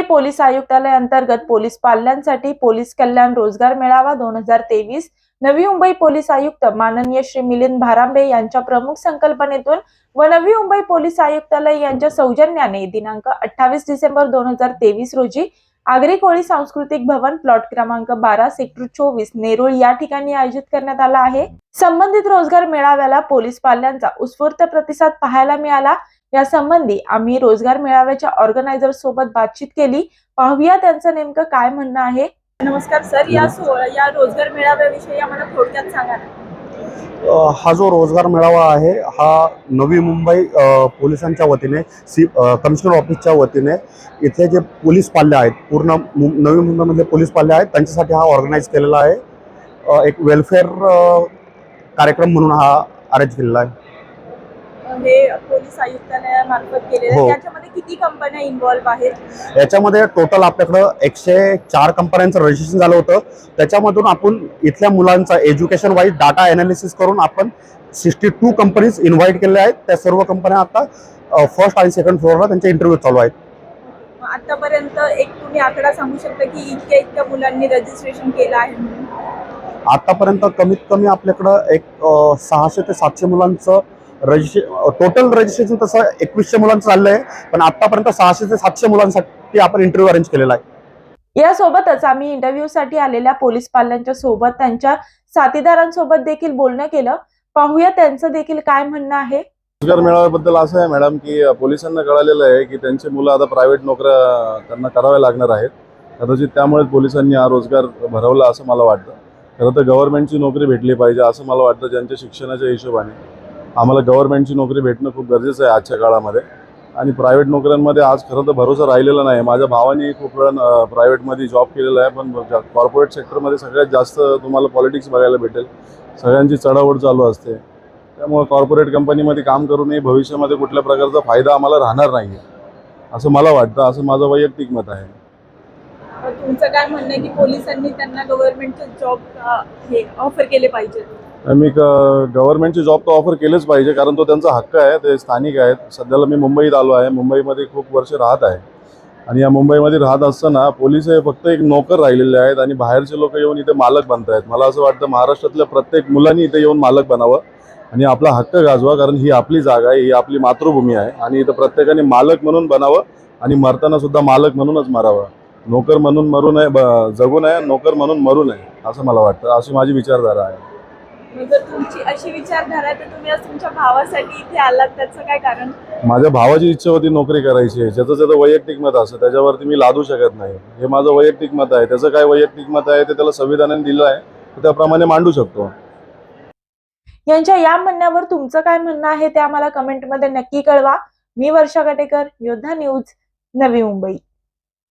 Mumbai police आयुक्तालय अंतर्गत police पाल्यांसाठी पोलीस कल्याण रोजगार मेळावा दोन हजार तेवीस. नवी मुंबई पोलीस आयुक्त माननीय श्री मिलिंद भारांबे यांच्या प्रमुख संकल्पनेतून व नवी मुंबई पोलीस आयुक्तालय यांच्या सौजन्याने दिनांक अठ्ठावीस डिसेंबर दोन हजार तेवीस रोजी आगरी कोळी सांस्कृतिक भवन प्लॉट क्रमांक बारा सेक्टर चोवीस नेरुळ या ठिकाणी आयोजित करण्यात आला आहे. संबंधित रोजगार मेळाव्याला पोलीस पाल्यांचा उत्स्फूर्त प्रतिसाद पाहायला मिळाला. या संबंधी आम्ही रोजगार मेळाव्याच्या ऑर्गनायझर सोबत बातचीत केली. पाहूया त्यांचं नेमकं काय म्हणणं आहे. नमस्कार सर या या रोजगार मेळाव्याविषयी आम्हाला थोडक्यात सांगा हा जो रोजगार मेळावा आहे हा नवी मुंबई पोलिसांच्या वतीने सी कमिशनर ऑफिसच्या वतीने इथले जे पोलीस पाल्य आहेत पूर्ण मु नवी मुंबईमधले पोलीस पाल्य आहेत त्यांच्यासाठी हा ऑर्गनाईज केलेला आहे. एक वेलफेअर कार्यक्रम म्हणून हा अरेंज केलेला आहे. पोलीस आयुक्तालयामार्फत केलेलं. हो. आहे. याच्यामध्ये किती कंपन्या आहेत? याच्यामध्ये टोटल आपल्याकडं एकशे चार कंपन्यांचं रजिस्ट्रेशन झालं होतं. त्याच्यामधून आपण इथल्या मुलांचा एज्युकेशन वाईज डाटा अनालिसिस करून आपण सिक्स्टी टू कंपनीज इन्व्हाइट केलेल्या आहेत. त्या सर्व कंपन्या आता फर्स्ट आणि सेकंड फ्लोअरला त्यांचे इंटरव्ह्यू चालू आहेत. मग आतापर्यंत एक तुम्ही आकडा सांगू शकता की इतक्या इतक्या मुलांनी रजिस्ट्रेशन केलं आहे म्हणून? आतापर्यंत कमीत कमी आपल्याकडं एक अ, सहाशे ते सातशे मुलांचं रजिस्ट्रे टोटल रजिस्ट्रेशन तसं एकवीसशे मुलांचं चाललं आहे पण आतापर्यंत सहाशे ते सातशे मुलांसाठी आपण इंटरव्ह्यू अरेंज केलेला आहे. यासोबतच आम्ही इंटरव्ह्यू साठी आलेल्या पोलीस पाल्यांच्या सोबत त्यांच्या साथीदारांसोबत देखील बोलणं केलं. पाहूया त्यांचं देखील काय म्हणणं आहे. रोजगार मेळाव्याबद्दल असं आहे मॅडम की पोलिसांना कळालेलं आहे की त्यांची मुलं आता प्रायव्हेट नोकऱ्या त्यांना कराव्या लागणार आहेत. कदाचित त्यामुळे पोलिसांनी हा रोजगार भरवला असं मला वाटतं. खरं तर गव्हर्नमेंटची नोकरी भेटली पाहिजे असं मला वाटतं ज्यांच्या शिक्षणाच्या हिशोबाने. आम्हाला गव्हर्नमेंटची नोकरी भेटणं खूप गरजेचं आहे आजच्या काळामध्ये. आणि प्रायव्हेट नोकऱ्यांमध्ये आज खरं तर भरोसा राहिलेला नाही. माझ्या भावाने खूप वेळा प्रायव्हेटमध्ये जॉब केलेला आहे पण कॉर्पोरेट सेक्टरमध्ये सगळ्यात जास्त तुम्हाला पॉलिटिक्स बघायला भेटेल. सगळ्यांची चढाओढ चालू असते. त्यामुळे कॉर्पोरेट कंपनीमध्ये काम करूनही भविष्यामध्ये कुठल्या प्रकारचा फायदा आम्हाला राहणार नाही असं मला वाटतं. असं माझं वैयक्तिक मत आहे. तुमचं काय म्हणणं आहे की पोलिसांनी त्यांना गव्हर्नमेंटचे जॉब हे ऑफर केले पाहिजे मी गव्हर्नमेंटचे जॉब तर ऑफर केलेच पाहिजे कारण तो त्यांचा हक्क आहे ते स्थानिक आहेत. सध्याला मी मुंबईत आलो आहे मुंबईमध्ये खूप वर्ष राहत आहे. आणि या मुंबईमध्ये राहत असताना पोलीस हे फक्त एक नोकर राहिलेले आहेत आणि बाहेरचे लोक येऊन इथे मालक बनत आहेत मला असं वाटतं महाराष्ट्रातल्या प्रत्येक मुलांनी इथे येऊन मालक बनावं आणि आपला हक्क गाजवा कारण ही आपली जागा आहे ही आपली मातृभूमी आहे. आणि इथं प्रत्येकाने मालक म्हणून बनावं आणि मरताना सुद्धा मालक म्हणूनच मरावं. नोकर म्हणून मरू नये जगू नये नोकर म्हणून मरू नये असं मला वाटतं. अशी माझी विचारधारा आहे. तुमची अशी विचारधारा आहे तर तुम्ही आज तुमच्या भावासाठी इथे आलात त्याचं काय कारण? माझ्या भावाची इच्छा होती नोकरी करायची ज्याचं त्याचं वैयक्तिक मत असतं त्याच्यावरती मी लादू शकत नाही. हे माझं वैयक्तिक मत आहे. त्याचं काय वैयक्तिक मत आहे ते त्याला संविधानाने दिलं आहे त्याप्रमाणे मांडू शकतो. यांच्या या म्हणण्यावर तुमचं काय म्हणणं आहे ते आम्हाला कमेंटमध्ये नक्की कळवा. मी वर्षा गटेकर योद्धा न्यूज नवी मुंबई.